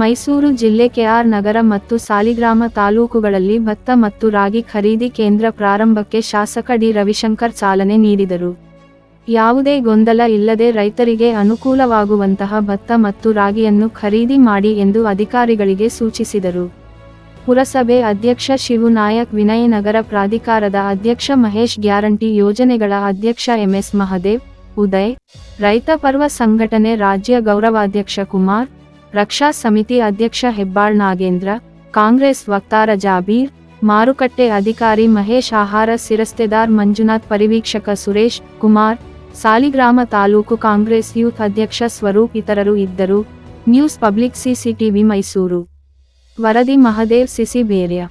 ಮೈಸೂರು ಜಿಲ್ಲೆ ಕೆಆರ್ ನಗರ ಮತ್ತು ಸಾಲಿಗ್ರಾಮ ತಾಲೂಕುಗಳಲ್ಲಿ ಭತ್ತ ಮತ್ತು ರಾಗಿ ಖರೀದಿ ಕೇಂದ್ರ ಪ್ರಾರಂಭಕ್ಕೆ ಶಾಸಕ ಡಿ ರವಿಶಂಕರ್ ಚಾಲನೆ ನೀಡಿದರು. ಯಾವುದೇ ಗೊಂದಲ ಇಲ್ಲದೆ ರೈತರಿಗೆ ಅನುಕೂಲವಾಗುವಂತಹ ಭತ್ತ ಮತ್ತು ರಾಗಿಯನ್ನು ಖರೀದಿ ಮಾಡಿ ಎಂದು ಅಧಿಕಾರಿಗಳಿಗೆ ಸೂಚಿಸಿದರು. ಪುರಸಭೆ ಅಧ್ಯಕ್ಷ ಶಿವನಾಯಕ್ ವಿನಯನಗರ ಪ್ರಾಧಿಕಾರದ ಅಧ್ಯಕ್ಷ ಮಹೇಶ್ ಗ್ಯಾರಂಟಿ, ಯೋಜನೆಗಳ ಅಧ್ಯಕ್ಷ ಎಂಎಸ್ ಮಹದೇವ್, ಉದಯ್, ರೈತ ಪರ್ವ ಸಂಘಟನೆ ರಾಜ್ಯ ಗೌರವಾಧ್ಯಕ್ಷ ಕುಮಾರ್ ರಕ್ಷಾ ಸಮಿತಿ ಅಧ್ಯಕ್ಷ ಹೆಬ್ಬಾಳ್ ನಾಗೇಂದ್ರ, ಕಾಂಗ್ರೆಸ್ ವಕ್ತಾರ ಜಾಬೀರ್, ಮಾರುಕಟ್ಟೆ ಅಧಿಕಾರಿ ಮಹೇಶ್ ಆಹಾರ ಸಿರಸ್ತೆದಾರ್ ಮಂಜುನಾಥ್, ಪರಿವೀಕ್ಷಕ ಸುರೇಶ್ ಕುಮಾರ್, ಸಾಲಿಗ್ರಾಮ ತಾಲೂಕು ಕಾಂಗ್ರೆಸ್ ಯೂತ್ ಅಧ್ಯಕ್ಷ ಸ್ವರೂಪ್ ಇತರರು ಇದ್ದರು. News public CCTV Mysuru. ವರದಿ ಮಹದೇವ್, ಸಿಸಿ ಬೇರ್ಯ.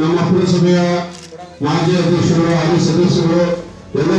ನಮ್ಮ ಪುರಸಭೆಯ ಮಾಜಿ ಅಧ್ಯಕ್ಷರು ಹಾಗೂ ಸದಸ್ಯರು ಎಲ್ಲ